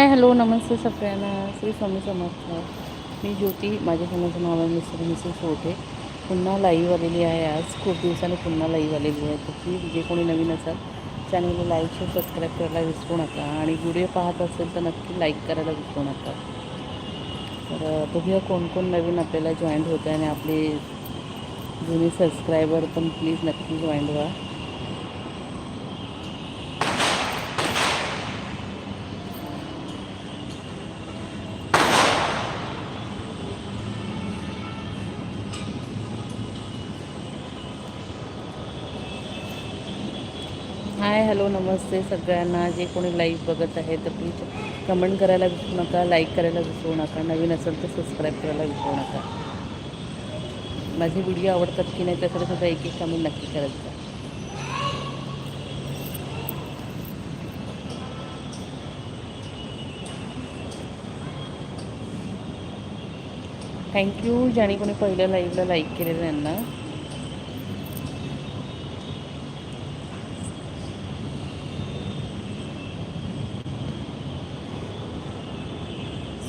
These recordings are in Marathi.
हाय हॅलो नमस्ते सगळ्यांना. श्री स्वामी समर्थ. मी ज्योती माझ्या समोरचं नाव आहे मिस्टर मिसेस होते पुन्हा लाईव्ह आलेली आहे आज. खूप दिवसांनी पुन्हा लाईव्ह आलेली आहे. तर प्लीज जे कोणी नवीन असाल चॅनलला लाईक शेअर सबस्क्राईब करायला विसरू नका. आणि व्हिडिओ पाहत असेल तर नक्की लाईक करायला विसरू नका. तर बघूया कोण कोण नवीन आपल्याला जॉईंट होत आहे आणि आपले जुने सबस्क्रायबर पण प्लीज नक्की जॉईंट व्हा. हाय हॅलो नमस्ते सगळ्यांना. जे कोणी लाईव्ह बघत आहे तर प्लीज कमेंट करायला विसरू नका लाईक करायला विसरू नका नवीन असेल तर सबस्क्राईब करायला विसरू नका. माझे व्हिडिओ आवडतात की नाही त्यासाठी सुद्धा एक एक कमेंट नक्की करत जा. थँक्यू ज्याने कोणी पहिल्या लाईव्हला लाईक केलेलं त्यांना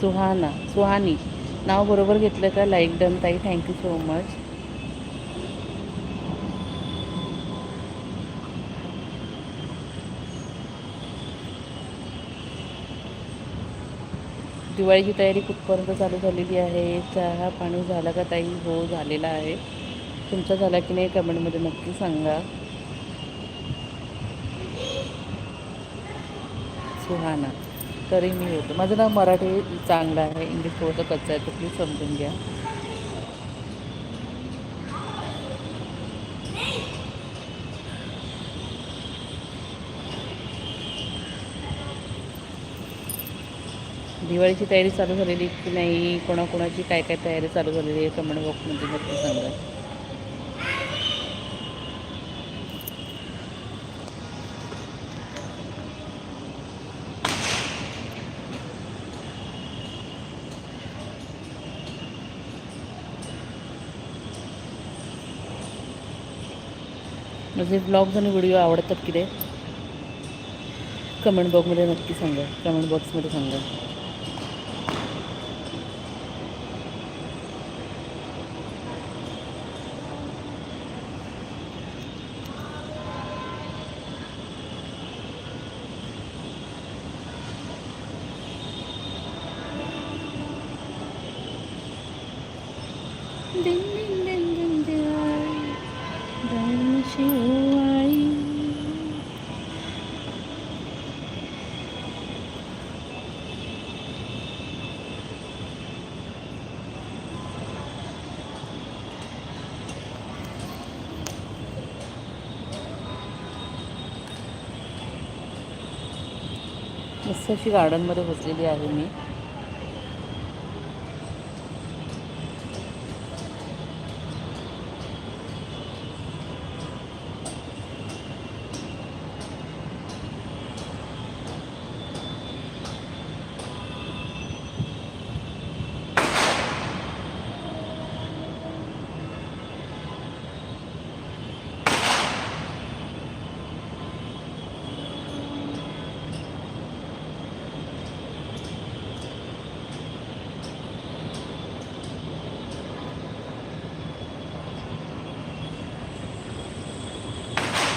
सुहाना सुहानी. नाव बरोबर घेतलं का? लाईक डन ताई. थँक्यू सो मच दिवाळीची तयारी कुठपर्यंत चालू झालेली आहे? चहा पाणी झाला का ताई? हो झालेला आहे. तुमचा झाला की नाही कमेंटमध्ये नक्की सांगा. सुहाना. तरी मी होतो. माझं नाव मराठी चांगलं आहे. इंग्लिश थोडंसं कच्चं आहे तर प्लीज समजून घ्या. दिवाळीची तयारी चालू झालेली की नाही? कोणाकोणाची काय काय तयारी चालू झालेली आहे? कमेंट बॉक्समध्ये नक्की सांगा. म्हणजे माझे ब्लॉग्स आणि व्हिडिओ आवडतात की रे कमेंट बॉक्समध्ये नक्की सांगा. कमेंट बॉक्समध्ये सांगा. मस्त अशी गार्डनमध्ये बसलेली आहे मी.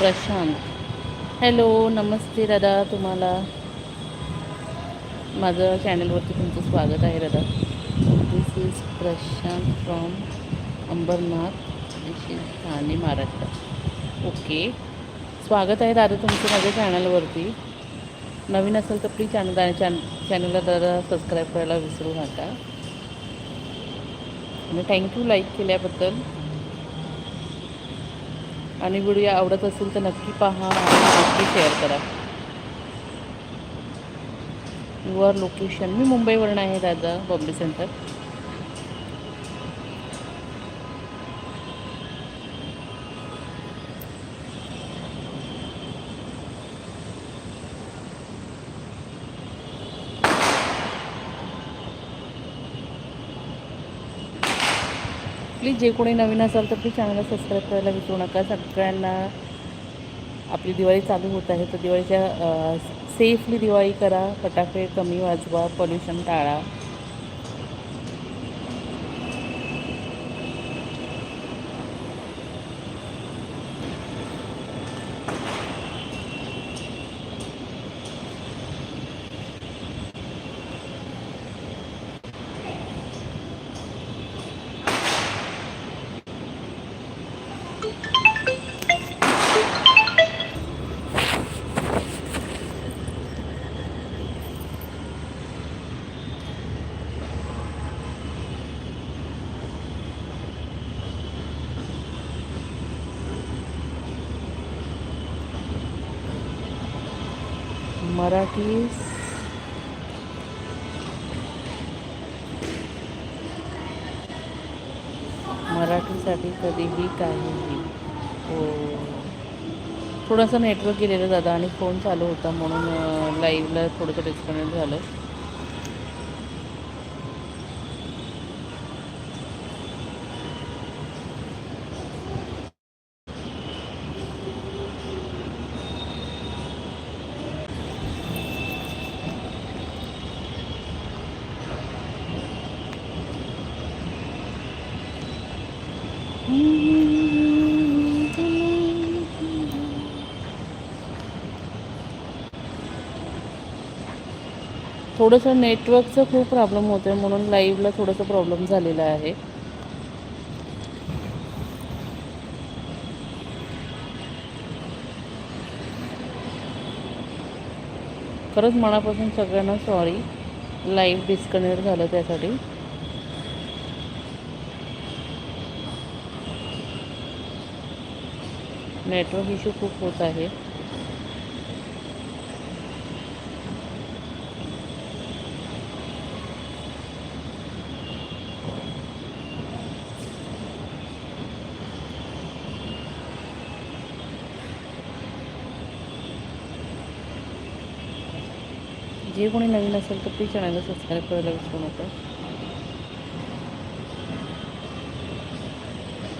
प्रशांत. हॅलो नमस्ते दादा तुम्हाला. माझं चॅनलवरती तुमचं स्वागत आहे दादा. This is Prashant from Ambarnath this is Thane Maharashtra okay स्वागत आहे दादा तुमचं माझ्या चॅनलवरती नवीन असेल तर प्लीज चॅनल चॅन चॅनलला दादा सबस्क्राईब करायला विसरू नका. आणि थँक्यू लाईक केल्याबद्दल. आणि व्हिडिओ आवडत असेल तर नक्की पहा आणि नक्की शेअर करा. युअर लोकेशन मी मुंबईवरून आहे दादा बॉम्बे सेंटर प्लीज जे कोणी नवीन असाल तर प्लीज चॅनलला सबस्क्राईब करायला विसरू नका. सगळ्यांना आपली दिवाळी चालू होत आहे तर दिवाळीच्या सेफली दिवाळी करा. फटाके कमी वाजवा पॉल्युशन टाळा. मराठी मराठीसाठी कधीही काहीही हो. थोडंसं नेटवर्क गेलेलं दादा आणि फोन चालू होता म्हणून लाईव्हला थोडंसं डिस्कनेक्ट झालं. थोडंसं नेटवर्कचं खूप प्रॉब्लेम होतो आहे म्हणून लाईव्हला थोडंसं प्रॉब्लेम झालेला आहे. खरंच मनापासून सगळ्यांना सॉरी लाईव्ह डिस्कनेक्ट झालं त्यासाठी. नेटवर्क इश्यू खूप होत आहे. जे कोणी नवीन असेल तर प्लीज चॅनलला सबस्क्राईब करायला विसरू नका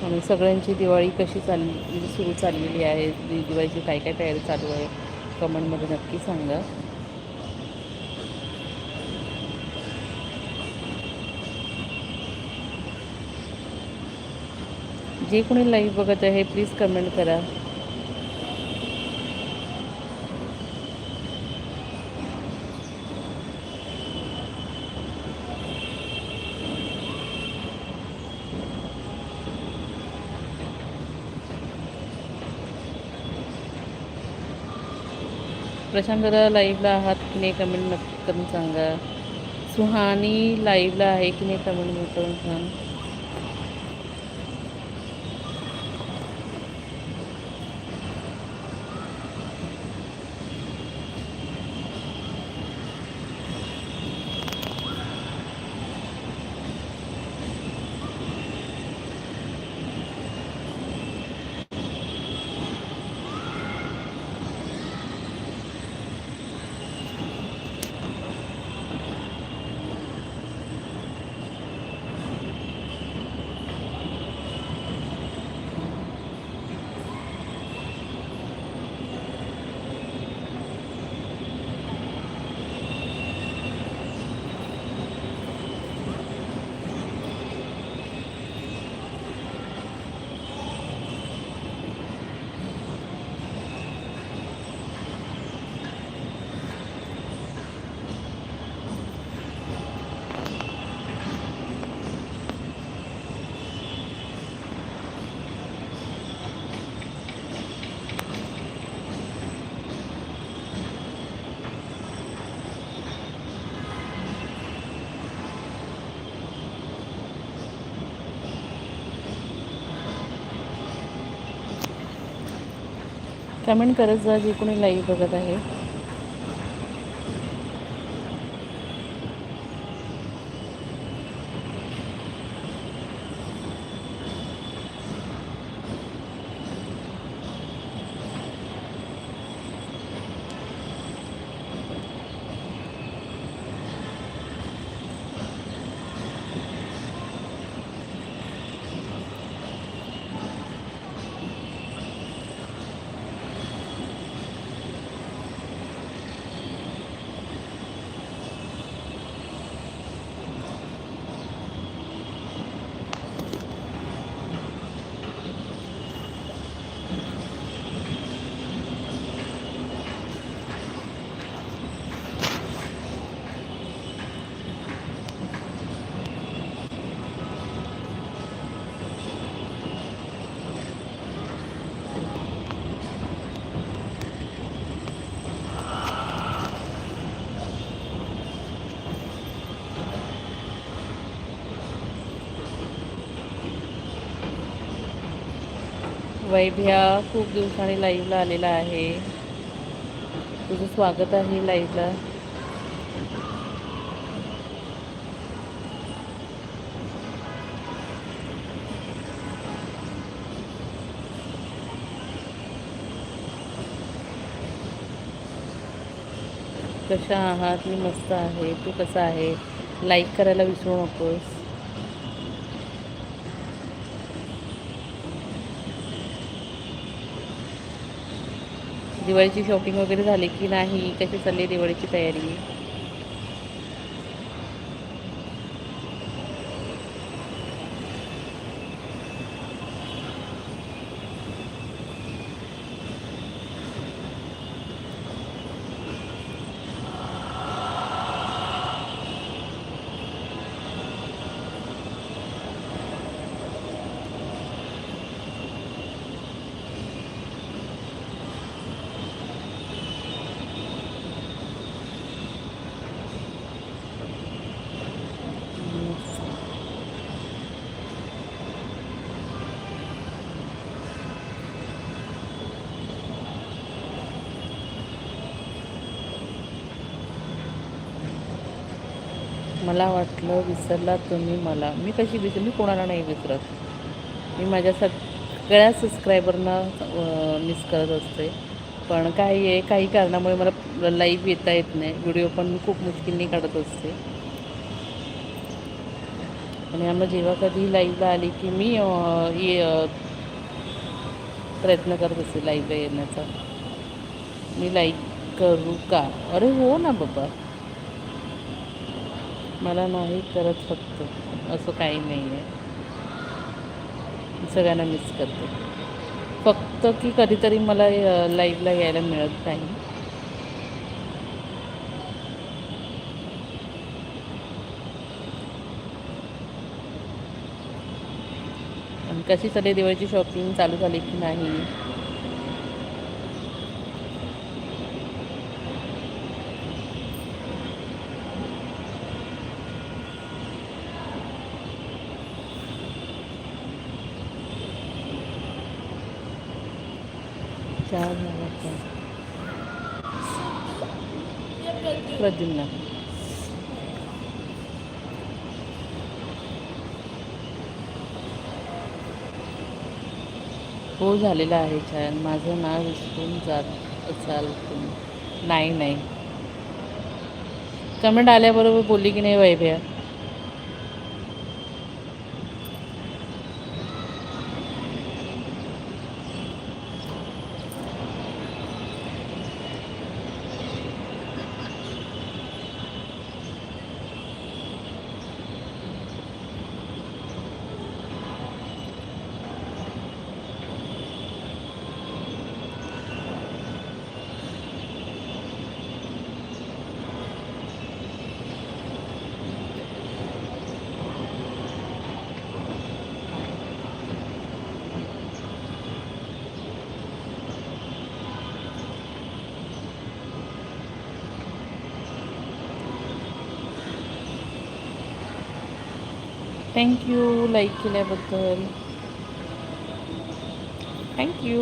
आणि सगळ्यांची दिवाळी कशी चालली म्हणजे सुरू चाललेली आहे दिवाळीची काय काय तयारी चालू आहे कमेंटमध्ये नक्की सांगा. जे कोणी लाईव्ह बघत आहे प्लीज कमेंट करा. प्रशांत दादा लाईव्हला आहात की नाही कमेंट नक्की करून सांगा. सुहानी लाईव्हला आहे की नाही कमेंट करून सांग. कमेंट करत जा जे कोणी लाईव्ह बघत आहे. वैभ्या खूप दिवसांनी लाईव्हला आलेला आहे. तुझं स्वागत आहे लाईव्हला कशा आहात? मी मस्त आहे. तू कसा आहे? लाईक करायला विसरू नकोस. दिवाळीची शॉपिंग वगैरे झाली की नाही? कशी चालली दिवाळीची तयारी? मला वाटलं विसरला तुम्ही मला. मी कशी विसर मी कोणाला नाही विसरत. मी माझ्या सगळ्या सबस्क्रायबरना मिस करत असते. पण काही आहे काही कारणामुळे मला लाईव्ह येता येत नाही. व्हिडिओ पण मी खूप मुश्किलने काढत असते. आणि आम्हाला जेव्हा कधी लाईव्हला आली की मी ये प्रयत्न करत असते लाईव्हला येण्याचा. मी लाईक करू का? अरे हो ना बाबा. मला नाही करत फक्त असं काही नाही आहे सगळ्यांना मिस करते. फक्त की कधीतरी मला लाईव्हला यायला मिळत नाही. आणि कशी चालली दिवाळीची शॉपिंग चालू झाली की नाही चहा झाला का प्रद्युम्न हो झालेलं आहे छान. माझं नाव विसरून जात असाल तुम्ही. नाही नाही. कमेंट आल्याबरोबर बोलली की नाही वैभ्या? थँक्यू लाईक केल्याबद्दल थँक्यू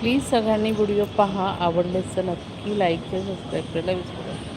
प्लीज सगळ्यांनी व्हिडिओ पहा. आवडलेच तर नक्की लाईक किंवा सबस्क्राईब करायला विसरू नका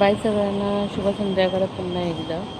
बाय सगळ्यांना. शुभ संध्याकाळ पुन्हा एकदा.